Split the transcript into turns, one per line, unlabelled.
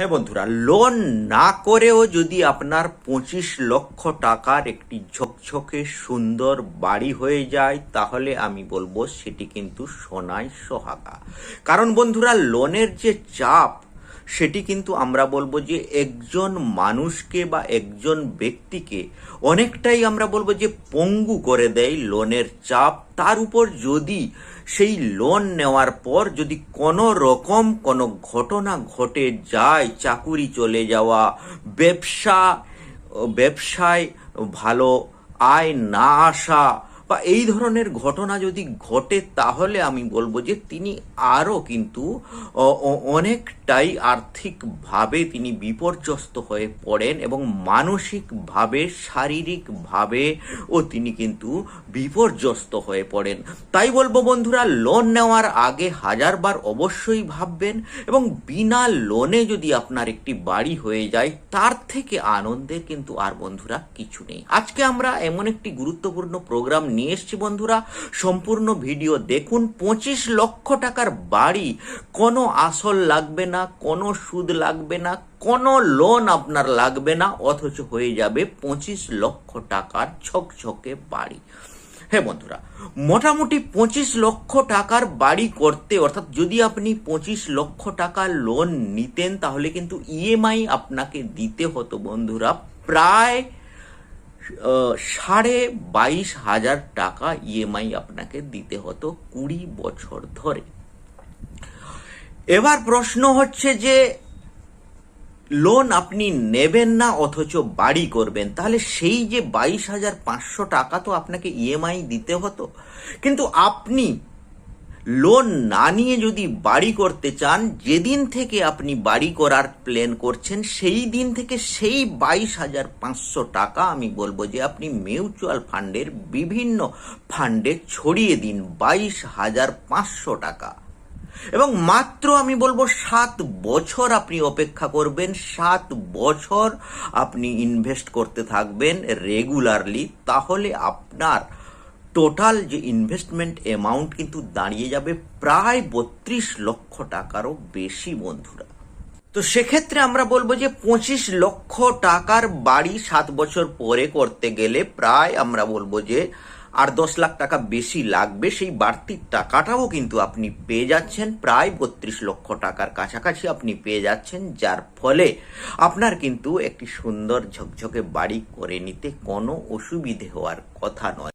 হ্যাঁ বন্ধুরা লোন না করেও যদি আপনার পঁচিশ লক্ষ টাকার একটি ঝকঝকে সুন্দর বাড়ি হয়ে যায়, তাহলে আমি বলব সেটি কিন্তু সোনায় সোহাগা। কারণ বন্ধুরা লোনের যে চাপ, সেটি কিন্তু আমরা বলব যে একজন মানুষকে বা একজন ব্যক্তিকে অনেকটাই আমরা বলব যে পঙ্গু করে দেয় লোনের চাপ। তার উপর যদি সেই লোন নেওয়ার পর যদি কোনো রকম কোনো ঘটনা ঘটে যায়, চাকুরি চলে যাওয়া, ব্যবসা, ব্যবসায় ভালো আয় না আসা বা এই ধরনের ঘটনা যদি ঘটে, তাহলে আমি বলব যে তিনি আরও কিন্তু, অ- অ- অনেকটাই আর্থিকভাবে তিনি বিপর্যস্ত হয়ে পড়েন এবং মানসিকভাবে, শারীরিকভাবে ও তিনি কিন্তু বিপর্যস্ত হয়ে পড়েন। তাই বলব বন্ধুরা লোন নেওয়ার আগে হাজারবার অবশ্যই ভাববেন এবং বিনা লোনে যদি আপনার একটি বাড়ি হয়ে যায়, তার থেকে আনন্দের কিন্তু আর বন্ধুরা কিছু নেই। আজকে আমরা এমন একটি গুরুত্বপূর্ণ প্রোগ্রাম নিয়ে এসেছি বন্ধুরা। সম্পূর্ণ ভিডিও দেখুন, পঁচিশ লক্ষ টাকার বাড়ি, কোনো আসল লাগবে না। কোনো সুদ লাগবে না, কোনো লোন আপনার লাগবে না, অথচ হয়ে যাবে পঁচিশ লক্ষ টাকার ঝকঝকে বাড়ি। হ্যাঁ বন্ধুরা, মোটামুটি পঁচিশ লক্ষ টাকার বাড়ি করতে, অর্থাৎ যদি আপনি পঁচিশ লক্ষ টাকা লোন নিতেন, তাহলে কিন্তু ইএমআই আপনাকে দিতে হতো বন্ধুরা প্রায় সাড়ে বাইশ হাজার টাকা ইএমআই আপনাকে দিতে হতো কুড়ি বছর ধরে। এবার প্রশ্ন হচ্ছে যে লোন আপনি নেবেন না, অথচ বাড়ি করবেন। তাহলে সেই যে বাইশ হাজার পাঁচশো টাকা তো আপনাকে ইএমআই দিতে হতো। কিন্তু আপনি লোন না নিয়ে যদি বাড়ি করতে চান, যেদিন থেকে আপনি বাড়ি করার প্ল্যান করছেন, সেই দিন থেকে সেই বাইশ হাজার পাঁচশো টাকা আমি বলব যে, আপনি মিউচুয়াল ফান্ডের বিভিন্ন ফান্ডে ছড়িয়ে দিন, বাইশ হাজার পাঁচশো টাকা। এবং মাত্র আমি বলব সাত বছর আপনি অপেক্ষা করবেন, সাত বছর আপনি ইনভেস্ট করতে থাকবেন রেগুলারলি তাহলে আপনার টোটাল যে ইনভেস্টমেন্ট অ্যামাউন্ট কিন্তু দাঁড়িয়ে যাবে প্রায় বত্রিশ লক্ষ টাকারও বেশি বন্ধুরা। তো সেক্ষেত্রে আমরা বলব যে পঁচিশ লক্ষ টাকার বাড়ি সাত বছর পরে করতে গেলে প্রায় আমরা বলব যে আর দশ লাখ টাকা বেশি লাগবে, সেই বাড়তি টাকাটাও কিন্তু আপনি পেয়ে যাচ্ছেন। প্রায় বত্রিশ লক্ষ টাকার কাছাকাছি আপনি পেয়ে যাচ্ছেন, যার ফলে আপনার কিন্তু একটি সুন্দর ঝকঝকে বাড়ি করে নিতে কোনো অসুবিধে হওয়ার কথা নয়।